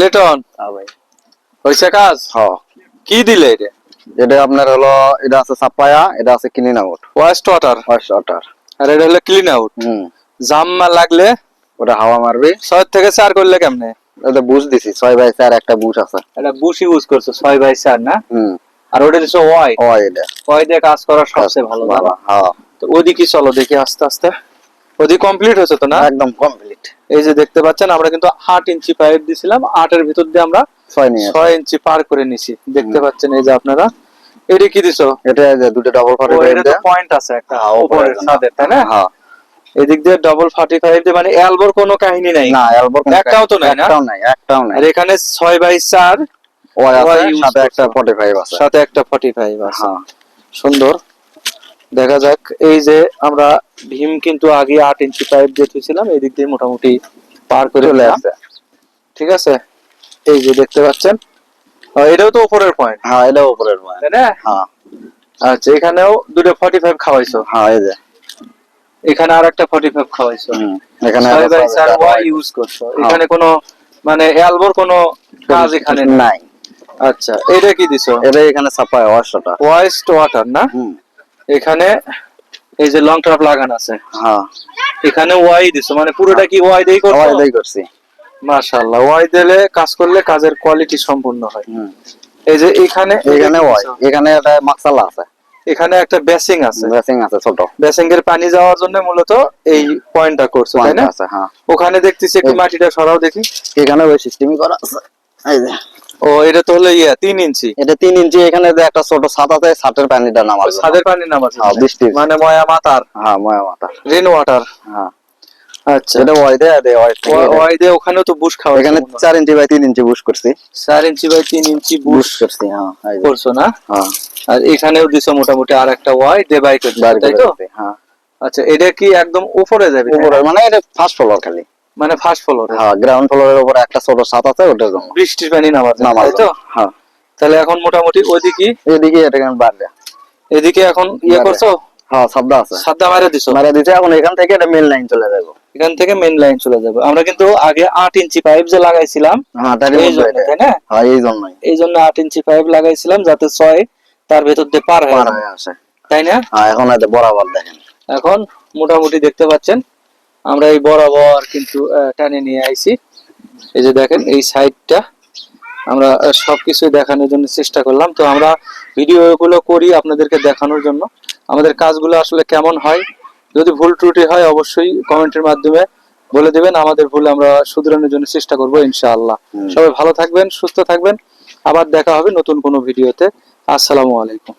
লিটন হ্যাঁ ভাই। কাজ? হ্যাঁ। কি দিলে এটা? এটা আপনার হলো এটা আছে সাপায়া এটা আছে clean out waste water water আর এটা হলো ক্লিন আউট হুম। লাগলে? ওটা হাওয়া মারবে। ছয় থেকে চার করলে কেমনে? এটা বুশ দিছি ছয় বাই চার একটা বুশ আছে। এটা বুশ ইউজ করছ ছয় বাই চার না? হুম। আর ওটা দিছো ওয়াই ও এটা। ওয়াই দিয়ে কাজ করা সবচেয়ে ভালো বাবা। হ্যাঁ। তো ওদিকে চলো দেখি আস্তে আস্তে। ওদিকে কমপ্লিট হয়েছে তো না? একদম কমপ্লিট এই যে দেখতে পাচ্ছেন আমরা কিন্তু আট ইঞ্চি পাইপ দিছিলাম। আটের ভিতর দিয়ে আমরা ছয় ইঞ্চি পার করে নিছি। দেখতে পাচ্ছেন এই যে আপনারা। এটা কি দিছো? এটা দুটো ডাবল পয়েন্ট আছে একটা হ্যাঁ, উপরে উপরের ছাদের তাই না? হ্যাঁ। এদিক দিয়ে ডবল ফার্টি ফাইভ দিয়ে মানে এলবোর কোনো কাহিনী নাই। না এলবোর একটাও তো নাই না? একটাও নাই একটাও নাই। আর এখানে ছয় বাই চার সাথে একটা করছ। 45 আছে। সাথে একটা ফর্টি ফাইভ আছে। হ্যাঁ। সুন্দর। দেখা যাক। এই যে আমরা ভীম কিন্তু আগে আট ইঞ্চি পাইপ দিয়ে থুইছিলাম এদিক দিয়ে মোটামুটি পার করে চলে। আসছে। ঠিক আছে? এই যে দেখতে পাচ্ছেন? এটাও তো উপরের পয়েন্ট হ্যাঁ এটা উপরের মানে তাই না? হ্যাঁ। আচ্ছা এখানেও দুটো ফর্টি ফাইভ খাওয়াইছো? হ্যাঁ এই যে। এখানে আর একটা ফর্টি ফাইভ খাওয়াইছো এখানে ইউজ করছ? এখানে কোনো মানে এলবোর কোনো কাজ এখানে নাই। আচ্ছা এটা কি দিছো? এটা এখানে সাপায় ওয়াশটা ওয়াইস্ট ওয়াটার না? হুম। এখানে এই যে লং ট্রাপ লাগানো আছে। হ্যাঁ। এখানে ওয়াই দিছো মানে পুরোটা কি ওয়াই দেই করছ? এটাই করছি। মাশাআল্লাহ ওয়াই দিলে কাজ করলে কাজের কোয়ালিটি সম্পূর্ণ হয়। এই যে এখানে এখানে ওয়াই এখানে একটা মাকসালা আছে। এখানে একটা বেসিং আছে। ড্রেসিং আছে ছোট। বেসিং এর পানি যাওয়ার জন্য মূলত এই পয়েন্টটা করছ তাই না? হ্যাঁ। ওখানে দেখতেছি একটু মাটিটা সরাও দেখি। এখানে ওই সিস্টেমই করা আছে। এই যে। ও এটা তো হলো ইয়া তিন ইঞ্চি। এটা তিন ইঞ্চি এখানে একটা ছোট ছাদ আছে ছাদের পানিটা নামার ছাদের পানি নামাচ্ছে হ্যাঁ, বৃষ্টির। মানে ময়া মাতার। হ্যাঁ ময়া মাথা রেন ওয়াটার হ্যাঁ। আচ্ছা। এটা ওয়াই দেয় দেয় ওয়াই ওয়াই দিয়ে ওখানেও তো বুশ খাওয়া এখানে চার ইঞ্চি বাই তিন ইঞ্চি বুশ করছি। চার ইঞ্চি বাই তিন ইঞ্চি বুশ করছি হ্যাঁ করছ না? হ্যাঁ। আর এখানেও দিছো মোটামুটি আর একটা ওয়াই ডেবাই করছ তাই তো? হ্যাঁ। আচ্ছা এটা কি একদম উপরে যাবে? উপরে মানে এটা ফার্স্ট ফ্লোর খালি। মানে ফার্স্ট ফ্লোরে হ্যাঁ গ্রাউন্ড ফ্লোরের উপরে একটা ছোট ছাদ আছে ওটার জন্য। বৃষ্টির পানি নামার জন্য, নামার তো? হ্যাঁ। তাহলে এখন মোটামুটি ওইদিকে এদিকে এটা কেন এদিকে এখন ইয়ে করছ? হ্যাঁ আছে। মারে দিছো? মারা দিতে এখন এখান থেকে এটা মেল লাইন চলে যাবে। এখান থেকে মেইন লাইন চলে যাবে। আমরা কিন্তু আগে আট ইঞ্চি পাইপ যে লাগাইছিলাম হ্যাঁ তার এই জন্য তাই না? হ্যাঁ এই জন্যই। এই জন্য আট ইঞ্চি পাইপ লাগাইছিলাম যাতে ছয় তার ভেতর দিয়ে পার হয়ে হয়ে আসে। তাই না? হ্যাঁ এখন এটা বরাবর দেখেন। এখন মোটামুটি দেখতে পাচ্ছেন আমরা এই বরাবর কিন্তু টানে নিয়ে আইছি। এই যে দেখেন এই সাইডটা আমরা সবকিছু দেখানোর জন্য চেষ্টা করলাম। তো আমরা ভিডিও গুলো করি আপনাদেরকে দেখানোর জন্য। আমাদের কাজগুলো আসলে কেমন হয়? যদি ভুল ত্রুটি হয় অবশ্যই কমেন্টের মাধ্যমে বলে দেবেন। আমাদের ভুল আমরা শুধরানোর জন্য চেষ্টা করব ইনশাআল্লাহ। সবাই ভালো থাকবেন সুস্থ থাকবেন। আবার দেখা হবে নতুন কোনো ভিডিওতে। আসসালামু আলাইকুম।